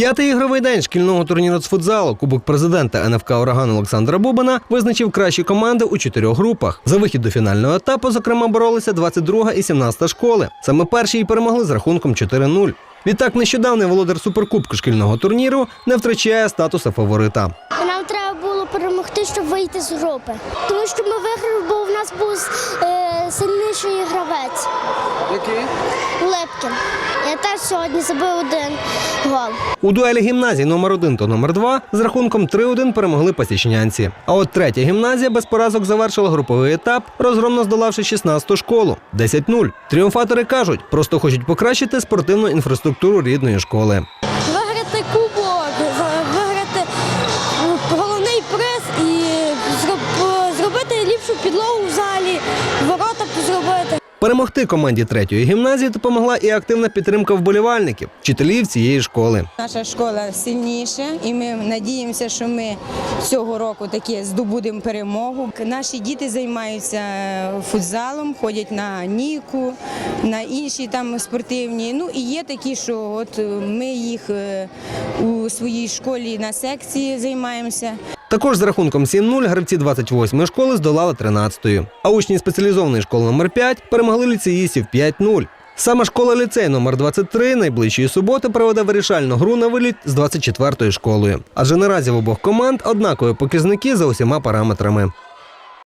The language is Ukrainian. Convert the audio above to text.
П'ятий ігровий день шкільного турніру з футзалу Кубок президента НФК Ураган Олександра Бубана визначив кращі команди у чотирьох групах. За вихід до фінального етапу, зокрема, боролися 22 і 17 школи. Саме перші й перемогли з рахунком 4-0. Відтак, нещодавний володар суперкубку шкільного турніру не втрачає статуса фаворита. Перемогти, щоб вийти з групи. Тому що ми виграли, бо в нас був е, сильніший гравець Який? Лепкін. Я теж сьогодні забив один гол. У дуелі гімназій номер 1 та номер 2 з рахунком 3-1 перемогли пасічнянці. А от третя гімназія без поразок завершила груповий етап, розгромно здолавши 16-ту школу 10-0. Тріумфатори кажуть, просто хочуть покращити спортивну інфраструктуру рідної школи. Ліпшу підлогу в залі, ворота зробити. Перемогти команді третьої гімназії допомогла і активна підтримка вболівальників, вчителів цієї школи. Наша школа сильніша, і ми надіємося, що ми цього року таки здобудемо перемогу. Наші діти займаються футзалом, ходять на Ніку, на інші там спортивні. Ну і є такі, що от е, ми їх е, у своїй школі на секції займаємося. Також з рахунком 7-0 гравці 28-ї школи здолали 13-ї. А учні спеціалізованої школи номер 5 перемогли ліцеїстів 5-0. Саме школа ліцей номер 23 найближчої суботи проведе вирішальну гру на виліт з 24-ю школою. Адже наразі в обох команд однакові показники за усіма параметрами.